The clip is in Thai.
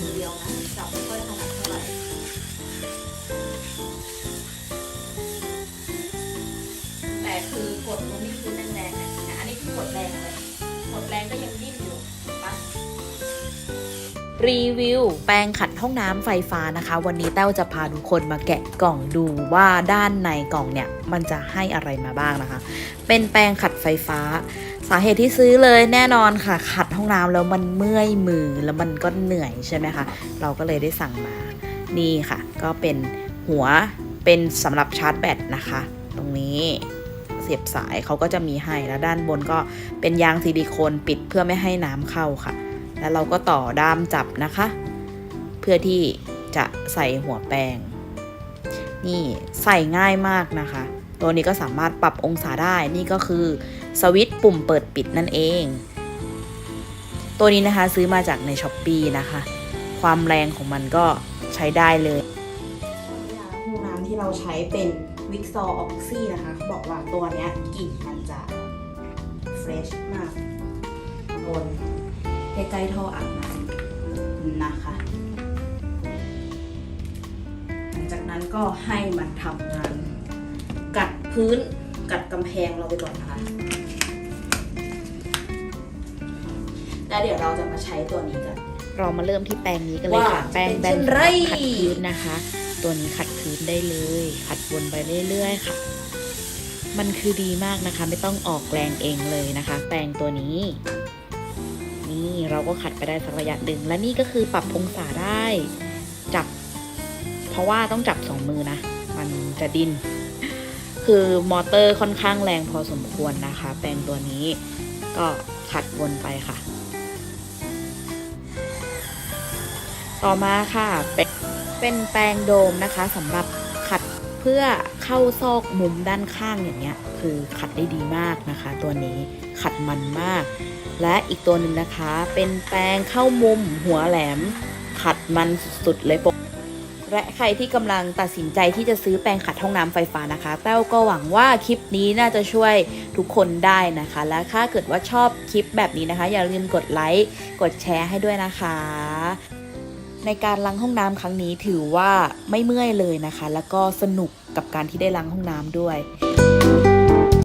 มือเดียวนะจับไม่ค่อยถนัดเท่าไหร่แต่คือกดตรงนี้คือแรงๆนะอันนี้คือกดแรงเลยกดแรงก็ยังดิ้นอยู่ปะรีวิวแปรงขัดห้องน้ำไฟฟ้านะคะ วันนี้แต้วจะพาทุกคนมาแกะกล่องดูว่าด้านในกล่องเนี่ย มันจะให้อะไรมาบ้างนะคะ เป็นแปรงขัดไฟฟ้า สาเหตุที่ซื้อเลยแน่นอนค่ะ ขัดห้องน้ำแล้วมันเมื่อยมือแล้วมันก็เหนื่อยใช่ไหมคะเราก็เลยได้สั่งมานี่ค่ะ ก็เป็นหัวเป็นสำหรับชาร์จแบตนะคะ ตรงนี้เสียบสายเขาก็จะมีให้แล้วด้านบนก็เป็นยางซิลิโคนปิดเพื่อไม่ให้น้ำเข้าค่ะ แล้วเราก็ต่อด้ามจับนะคะ เพื่อที่จะใส่หัวแปรงนี่ใส่ง่ายมากนะคะ ตัวนี้ก็สามารถปรับองศาได้ นี่ก็คือสวิตช์ปุ่มเปิดปิดนั่นเอง ตัวนี้นะคะซื้อมาจากในช้อปปีนะคะ ความแรงของมันก็ใช้ได้เลยห้องน้ำที่เราใช้เป็นวิกซอออกซี่นะคะเขาบอกว่าตัวนี้กลิ่นมันจะเฟรชมากบนใกล้ๆท่ออาบน้ำนะคะ หลังจากนั้นก็ให้มันทำงาน พื้นกัดกำแพงเราไปก่อนนะคะ แล้วเดี๋ยวเราจะมาใช้ตัวนี้กัน เรามาเริ่มที่แปรงนี้กันเลยค่ะว่าแปรงแบเป็นนเช่นไรขัดพื้นนะคะ ตัวนี้ขัดพื้นได้เลย ขัดวนไปเรื่อยๆค่ะ มันคือดีมากนะคะ ไม่ต้องออกแรงเองเลยนะคะ แปรงตัวนี้ นี่เราก็ขัดไปได้สักระยะหนึ่งและนี่ก็คือปรับองศาได้ จับ เพราะว่าต้องจับสองมือนะ มันจะดิน คือมอเตอร์ค่อนข้างแรงพอสมควรนะคะ แปรงตัวนี้ก็ขัดวนไปค่ะ ต่อมาค่ะ เป็นแปรงโดมนะคะสำหรับขัดเพื่อเข้าซอกมุมด้านข้างอย่างเงี้ย คือขัดได้ดีมากนะคะ ตัวนี้ขัดมันมาก และอีกตัวหนึ่งนะคะ เป็นแปรงเข้ามุมหัวแหลม ขัดมันสุดๆเลยป และใครที่กำลังตัดสินใจที่จะซื้อแปรงขัดห้องน้ำไฟฟ้านะคะ แต้วก็หวังว่าคลิปนี้น่าจะช่วยทุกคนได้นะคะ และถ้าเกิดว่าชอบคลิปแบบนี้นะคะ อย่าลืมกดไลค์กดแชร์ให้ด้วยนะคะ ในการล้างห้องน้ำครั้งนี้ถือว่าไม่เมื่อยเลยนะคะ แล้วก็สนุกกับการที่ได้ล้างห้องน้ำด้วย